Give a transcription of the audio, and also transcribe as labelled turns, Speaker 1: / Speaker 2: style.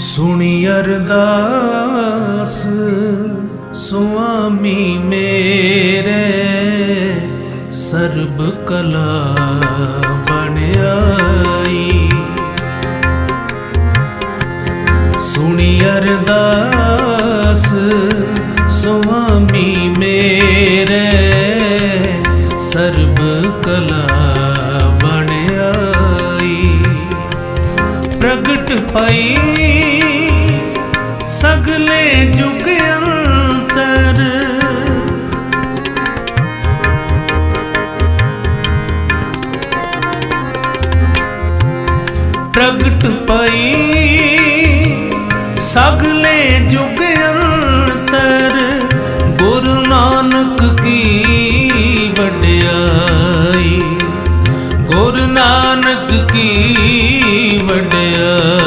Speaker 1: ਸੁਣੀ ਅਰਦਾਸ, ਸੁਆਮੀ ਮੇਰੇ ਸਰਬ ਕਲਾ ਬਣ ਆਈ। ਸੁਣੀ ਅਰਦਾਸ, ਸੁਆਮੀ ਮੇਰੇ ਸਰਬ ਕਲਾ ਬਣ ਪ੍ਰਗਟ ਪਈ ਅਗਲੇ ਜੁਗ ਪ੍ਰਗਟ ਪਈ ਸਗਲੇ ਜੁਗ ਅੰਤਰ। ਗੁਰੂ ਨਾਨਕ ਕੀ ਵਡਿਆਈ। ਗੁਰੂ ਨਾਨਕ ਕੀ ਵਡਿਆਈ।